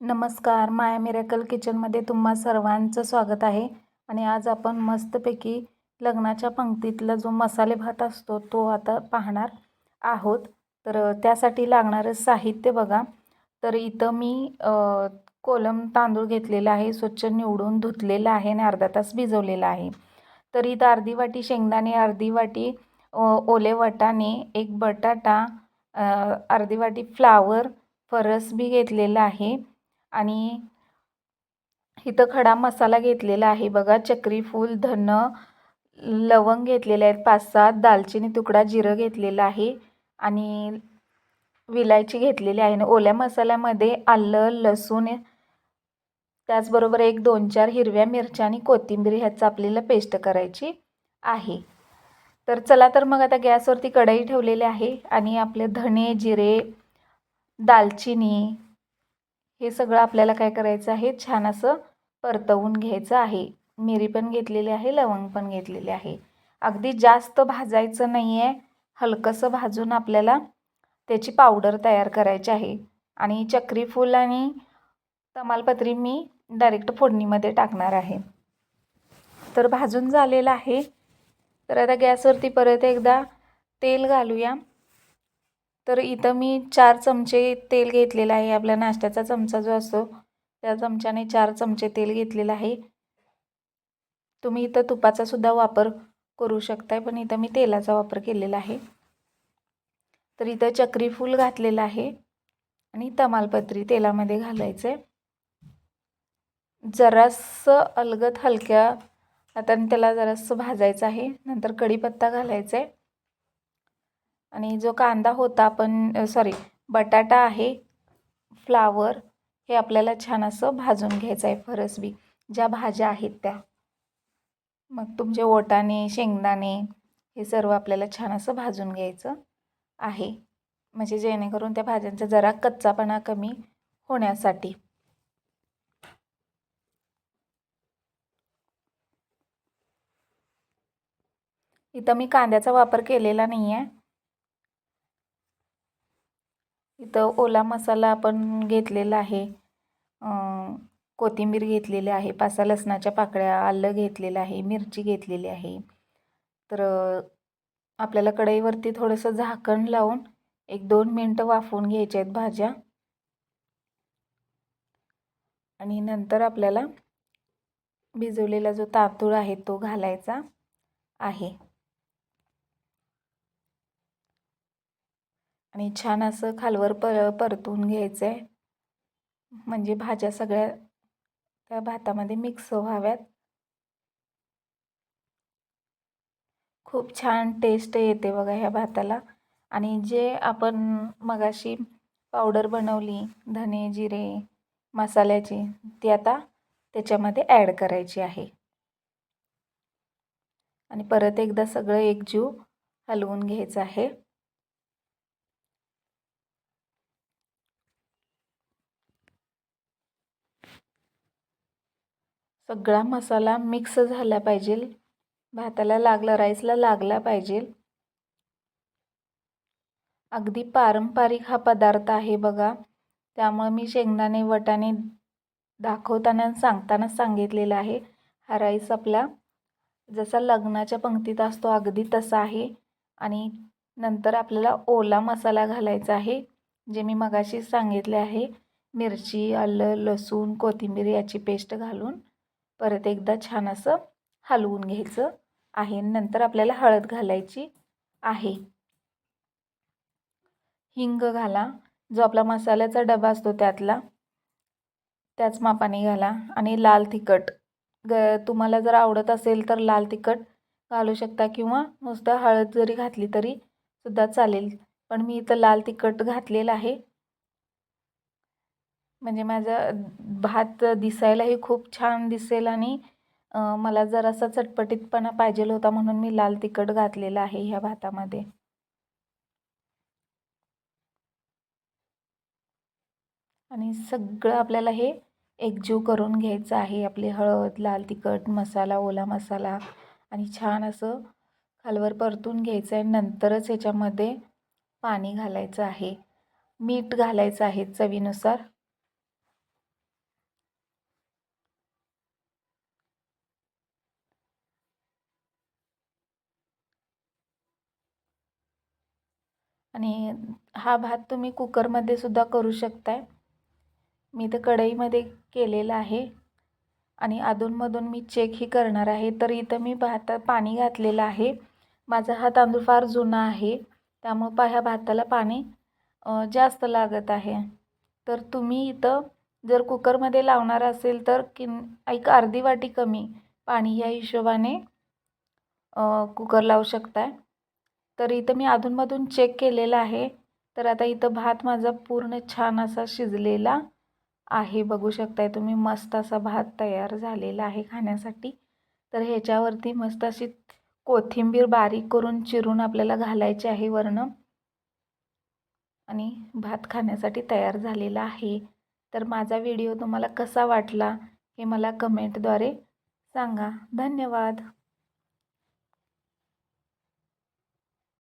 नमस्कार माया मिरॅकल किचनमध्ये तुम्हा सर्वांचं स्वागत आहे. आणि आज आपण मस्तपैकी लग्नाच्या पंक्तीतला जो मसाले भात असतो तो आता पाहणार आहोत. तर त्यासाठी लागणारं साहित्य बघा. तर इथं मी कोलम तांदूळ घेतलेला आहे स्वच्छ निवडून धुतलेला आहे आणि अर्धा तास भिजवलेला आहे. तर इथं अर्धी वाटी शेंगदाणे अर्धी वाटी ओले वाटाणे एक बटाटा अर्धी वाटी फ्लावर फरस बी घेतलेला आहे. आणि इथं खडा मसाला घेतलेला आहे बघा. चक्री फूल धन लवंग घेतलेले आहेत पाच सात. दालचिनी तुकडा जिरं घेतलेलं आहे. आणि विलायची घेतलेली आहे. आणि ओल्या मसाल्यामध्ये आलं लसूण त्याचबरोबर एक दोन चार हिरव्या मिरच्या आणि कोथिंबीर ह्याचं आपल्याला पेस्ट करायची आहे. तर चला तर मग आता गॅसवरती कढई ठेवलेली आहे. आणि आपले धणे जिरे दालचिनी हे सगळं आपल्याला काय करायचं आहे? छान असं परतवून घ्यायचं आहे. मिरी पण घेतलेली आहे लवंग पण घेतलेले आहे. अगदी जास्त भाजायचं नाही आहे हलकंसं भाजून आपल्याला त्याची पावडर तयार करायची आहे. आणि चक्री फूल आणि तमालपत्री मी डायरेक्ट फोडणीमध्ये टाकणार आहे. तर भाजून झालेलं आहे. तर आता गॅसवरती परत एकदा तेल घालूया. तर इथं मी चार चमचे तेल घेतलेलं आहे. आपल्या नाश्त्याचा चमचा जो असतो त्या चमच्याने चार चमचे तेल घेतलेलं आहे. तुम्ही इथं तुपाचा सुद्धा वापर करू शकताय पण इथं मी तेलाचा वापर केलेला आहे. तर इथं चक्री फूल घातलेलं आहे आणि तमालपत्री तेलामध्ये घालायचं आहे जरासं अलगत हलक्या आता त्याला जरासं भाजायचं आहे. नंतर कढीपत्ता घालायचा आहे आणि जो कांदा होता आपण सॉरी बटाटा आहे फ्लावर हे आपल्याला छान असं भाजून घ्यायचं आहे फरसबी ज्या भाज्या आहेत त्या. मग तुमचे ओटाणे शेंगदाणे हे सर्व आपल्याला छान असं भाजून घ्यायचं आहे. म्हणजे जेणेकरून त्या भाज्यांचा जरा कच्चापणा कमी होण्यासाठी. इथं मी कांद्याचा वापर केलेला नाही आहे इथं ओला मसाला आपण घेतलेला आहे. कोथिंबीर घेतलेली आहे पाच लसणाच्या पाकळ्या आलं घेतलेलं आहे मिरची घेतलेली आहे. तर आपल्याला कढईवरती थोडंसं झाकण लावून एक दोन मिनटं वाफवून घ्यायच्या आहेत भाज्या. आणि नंतर आपल्याला भिजवलेला जो तांदूळ आहे तो घालायचा आहे. आणि छान असं खालवर पर परतून घ्यायचं आहे म्हणजे भाज्या सगळ्या त्या भातामध्ये मिक्स व्हाव्यात. खूप छान टेस्ट येते बघा ह्या भाताला. आणि जे आपण मगाशी पावडर बनवली धने जिरे मसाल्याची ती आता त्याच्यामध्ये ॲड करायची आहे. आणि परत एकदा सगळं एकजीव हलवून घ्यायचं आहे. सगळा मसाला मिक्स झाला पाहिजे. भाताला लागला राईसला लागला पाहिजे. अगदी पारंपरिक हा पदार्थ आहे बघा. त्यामुळे मी शेंगदाणे वटाणे दाखवताना सांगताना सांगितलेलं आहे. हा राईस आपला जसा लग्नाच्या पंक्तीत असतो अगदी तसा आहे. आणि नंतर आपल्याला ओला मसाला घालायचा आहे जे मी मगाशी सांगितले आहे. मिरची आलं लसूण कोथिंबीर याची पेस्ट घालून परत एकदा छान असं हलवून घ्यायचं आहे. नंतर आपल्याला हळद घालायची आहे. हिंग घाला. जो आपला मसाल्याचा डबा असतो त्यातला त्याच मापाने घाला. आणि लाल तिखट. ग तुम्हाला जर आवडत असेल तर लाल तिखट घालू शकता किंवा नुसतं हळद जरी घातली तरी सुद्धा चालेल. पण मी इथं लाल तिखट घातलेलं आहे. म्हणजे माझा भात दिसायलाही खूप छान दिसेल आणि मला जरासा चटपटीतपणा पाहिजेल होता म्हणून मी लाल तिखट घातलेलं आहे ह्या भातामध्ये. आणि सगळं आपल्याला हे एकजीव करून घ्यायचं आहे आपले हळद लाल तिखट मसाला ओला मसाला आणि छान असं खालवर परतून घ्यायचं आहे. नंतरच ह्याच्यामध्ये पाणी घालायचं आहे. मीठ घालायचं आहे चवीनुसार. आणि हा भात तुम्ही कुकरमध्ये सुद्धा करू शकताय. मी तर कढईमध्ये केलेला आहे. आणि अधूनमधून मी चेकही करणार आहे. तर इथं मी भातात पाणी घातलेलं आहे. माझा हा तांदूळ फार जुना आहे. त्यामुळं पा ह्या भाताला पाणी जास्त लागत आहे. तर तुम्ही इथं जर कुकरमध्ये लावणार असेल तर किन एक अर्धी वाटी कमी पाणी ह्या हिशोबाने कुकर लावू शकताय. तर इथं मी अधूनमधून चेक केलेलं आहे. तर आता इथं भात माझा पूर्ण छान असा शिजलेला आहे. बघू शकताय तुम्ही मस्त असा भात तयार झालेला आहे खाण्यासाठी. तर ह्याच्यावरती मस्त अशी कोथिंबीर बारीक करून चिरून आपल्याला घालायची आहे वर्ण. आणि भात खाण्यासाठी तयार झालेला आहे. तर माझा व्हिडिओ तुम्हाला कसा वाटला हे मला कमेंटद्वारे सांगा. धन्यवाद.